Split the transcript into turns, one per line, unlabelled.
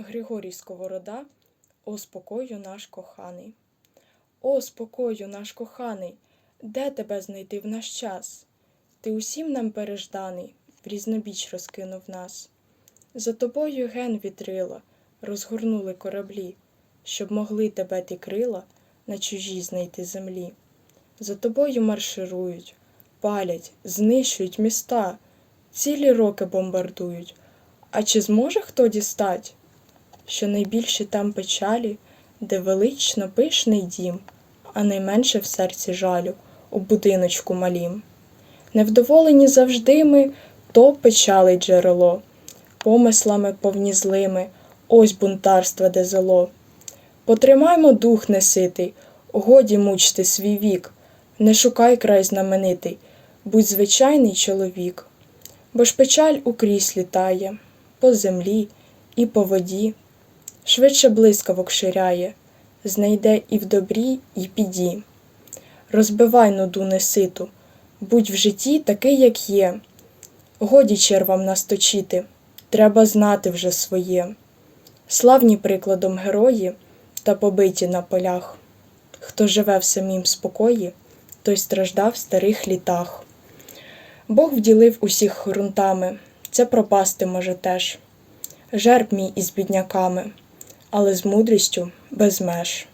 Григорій Сковорода, О спокою наш коханий. О, спокою наш коханий, де тебе знайти в наш час? Ти усім нам пережданий, в різнобіч розкинув нас. За тобою ген вітрила, розгорнули кораблі, щоб могли тебе ті крила на чужій знайти землі. За тобою марширують, палять, знищують міста, цілі роки бомбардують. А чи зможе хто дістать? Що найбільші там печалі, де велично пишний дім, а найменше в серці жалю у будиночку малім. Невдоволені завжди ми, то печалить джерело, помислами повні злими, ось бунтарства де зело. Потримаймо дух неситий, годі мучти свій вік, не шукай край знаменитий, будь звичайний чоловік. Бо ж печаль укрізь літає, по землі і по воді, швидше блискавок ширяє, знайде і в добрі, і в біді. Розбивай нуду неситу, будь в житті такий, як є. Годі червам нас точити, треба знати вже своє. Славні прикладом герої та побиті на полях. Хто живе в самім спокої, той страждав в старих літах. Бог вділив усіх грунтами, це пропасти може теж. Жерб мій із бідняками, але з мудрістю без меж.